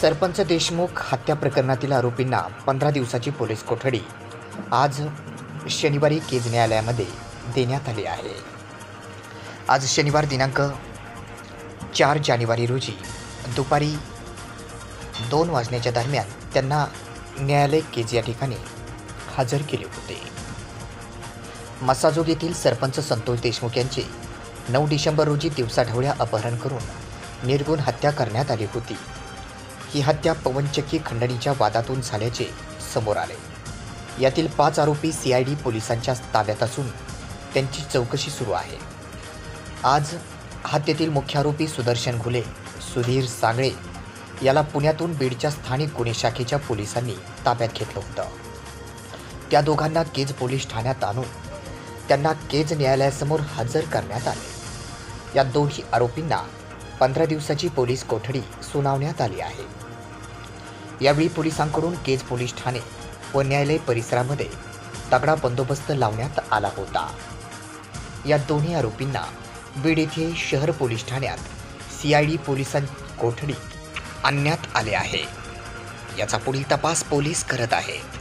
सरपंच देशमुख हत्या प्रकरणातील आरोपींना पंधरा दिवसाची पोलीस कोठडी. आज शनिवारी केज न्यायालयामध्ये देण्यात आली आहे. आज शनिवार दिनांक चार जानेवारी रोजी दुपारी दोन वाजण्याच्या दरम्यान त्यांना न्यायालय केज या ठिकाणी हजर केले होते. मसाजोग येथील सरपंच संतोष देशमुख यांचे नऊ डिसेंबर रोजी दिवसाढवळ्या अपहरण करून निर्गुण हत्या करण्यात आली होती. ही हत्या पवनचक्की खंडणीच्या वादातून झाल्याचे समोर आले. यातील पाच आरोपी सी आय डी पोलिसांच्या ताब्यात असून त्यांची चौकशी सुरू आहे. आज हत्येतील मुख्य आरोपी सुदर्शन घुले सुधीर सांगळे याला पुण्यातून बीडच्या स्थानिक गुन्हे शाखेच्या पोलिसांनी ताब्यात घेतलं होतं. त्या दोघांना केज पोलीस ठाण्यात आणून त्यांना केज न्यायालयासमोर हजर करण्यात आले. या दोन्ही आरोपींना पंधरा दिवसाची पोलीस कोठडी सुनावण्यात आली आहे. यावेळी पोलिसांकडून केज पोलीस ठाणे व न्यायालय परिसरामध्ये तगडा बंदोबस्त लावण्यात आला होता. या दोन्ही आरोपींना बीड येथे शहर पोलीस ठाण्यात सी आय डी पोलिसां कोठडीत आणण्यात आले आहे. याचा पुढील तपास पोलीस करत आहेत.